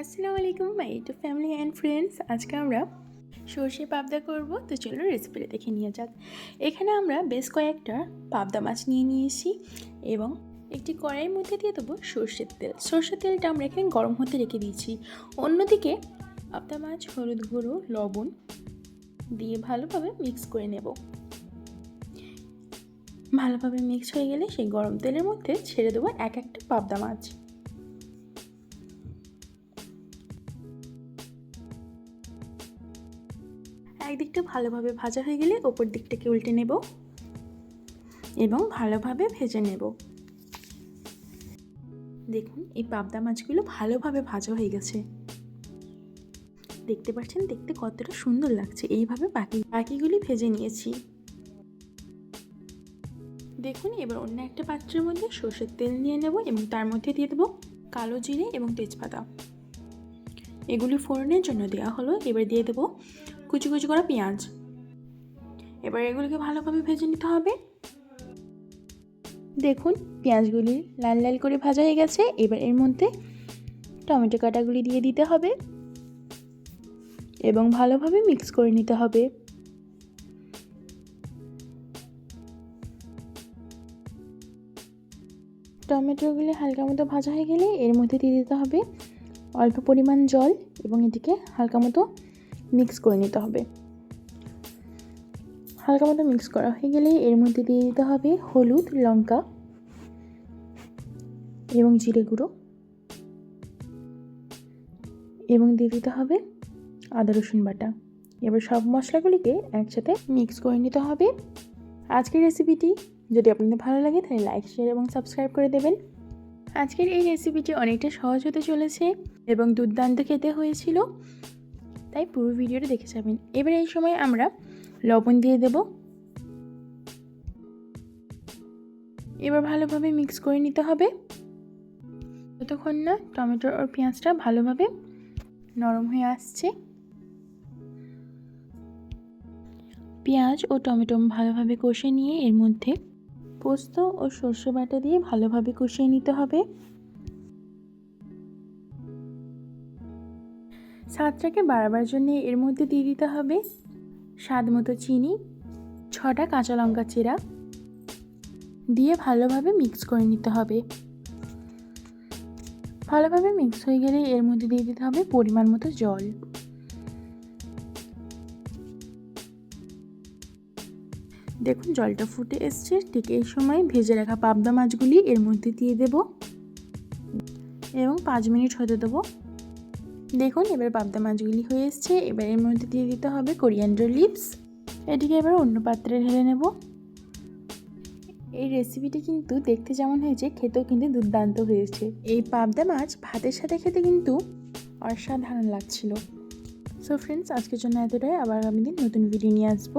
আসসালামু আলাইকুম my to family and friends আজকে আমরা সর্ষে পাবদা করব। তো চলো রেসিপিটা দেখে নিয়ে যাক। এখানে আমরা বেশ কয়েকটা পাবদা মাছ নিয়ে নিয়েছি এবং একটি কড়াইয়ের মধ্যে দিয়ে দেবো সর্ষের তেল। সর্ষের তেলটা আমরা এখানে গরম হতে রেখে দিয়েছি। অন্যদিকে পাবদা মাছ, হলুদ গুঁড়ো, লবণ দিয়ে ভালোভাবে মিক্স করে নেব। ভালোভাবে মিক্স হয়ে গেলে সেই গরম তেলের মধ্যে ছেড়ে দেবো এক একটা পাবদা মাছ। একদিকটা ভালোভাবে ভাজা হয়ে গেলে ওপর দিকটাকে উল্টে নেব এবং ভালোভাবে ভেজে নেব। দেখুন, এই পাবদা মাছগুলো ভালোভাবে ভাজা হয়ে গেছে। দেখতে পাচ্ছেন, দেখতে কতটা সুন্দর লাগছে। এইভাবে বাকি, বাকিগুলি ভেজে নিয়েছি। দেখুন, এবার অন্য একটা পাত্রের মধ্যে সর্ষের তেল নিয়ে নেব এবং তার মধ্যে দিয়ে দেবো কালো জিরে এবং তেজপাতা। এগুলি ফোড়নের জন্য দেওয়া হলো। এবার দিয়ে দেবো কুচি কুচি করা পেঁয়াজ। এবার এগুলিকে ভালোভাবে ভেজে নিতে হবে। দেখুন, পেঁয়াজগুলি লাল লাল করে ভাজা হয়ে গেছে। এবার এর মধ্যে টমেটো কাটাগুলি দিয়ে দিতে হবে। এবং ভালোভাবে মিক্স করে নিতে হবে। টমেটোগুলি হালকা মতো ভাজা হয়ে গেলে এর মধ্যে দিয়ে দিতে হবে অল্প পরিমাণ জল এবং এটিকে হালকা মতো মিক্স করে নিতে হবে। হালকা মতো মিক্স করা হয়ে গেলে এর মধ্যে দিয়ে দিতে হবে হলুদ, লঙ্কা এবং জিরে গুঁড়ো। এবং দিয়ে দিতে হবে আদা, রসুন বাটা। এবার সব মশলাগুলিকে একসাথে মিক্স করে নিতে হবে। আজকের রেসিপিটি যদি আপনাদের ভালো লাগে তাহলে লাইক, শেয়ার এবং সাবস্ক্রাইব করে দেবেন। আজকের এই রেসিপিটি অনেকটা সহজ হতে চলেছে এবং দুর্দান্ত খেতে হয়েছিল। তাই পুরো ভিডিওটা দেখে যাবেন। এবার এই সময় আমরা লবণ দিয়ে দেব। এবার ভালোভাবে মিক্স করে নিতে হবে। যতক্ষণ না টমেটো আর পেঁয়াজটা ভালোভাবে নরম হয়ে আসছে। পেঁয়াজ ও টমেটো ভালোভাবে কষে নিয়ে এর মধ্যে পোস্ত ও সর্ষে বাটা দিয়ে ভালোভাবে কষিয়ে নিতে হবে। স্বাদটাকে বাড়াবার জন্য এর মধ্যে দিয়ে দিতে হবে স্বাদ মতো চিনি, ছটা কাঁচা লঙ্কা চিরা দিয়ে ভালোভাবে মিক্স করে নিতে হবে। ভালোভাবে মিক্স হয়ে গেলে এর মধ্যে দিয়ে দিতে হবে পরিমাণ মতো জল। দেখুন জলটা ফুটে এসছে, ঠিক এই সময় ভেজে রাখা পাবদা মাছগুলি এর মধ্যে দিয়ে দেব। এবং পাঁচ মিনিট হতে দেবো। দেখুন, এবার পাবদা মাছগুলি হয়ে এসছে। এবার এর মধ্যে দিয়ে দিতে হবে কোরিয়ান্ডার লিপস এটিকে এবার অন্য পাত্রে ঢেলে নেব। এই রেসিপিটি কিন্তু দেখতে যেমন হয়েছে, খেতেও কিন্তু দুর্দান্ত হয়েছে। এই পাবদা মাছ ভাতের সাথে খেতে কিন্তু অসাধারণ লাগছিল। সো ফ্রেন্ডস আজকের জন্য এতটাই। আবার আমি দিন নতুন ভিডিও নিয়ে আসব।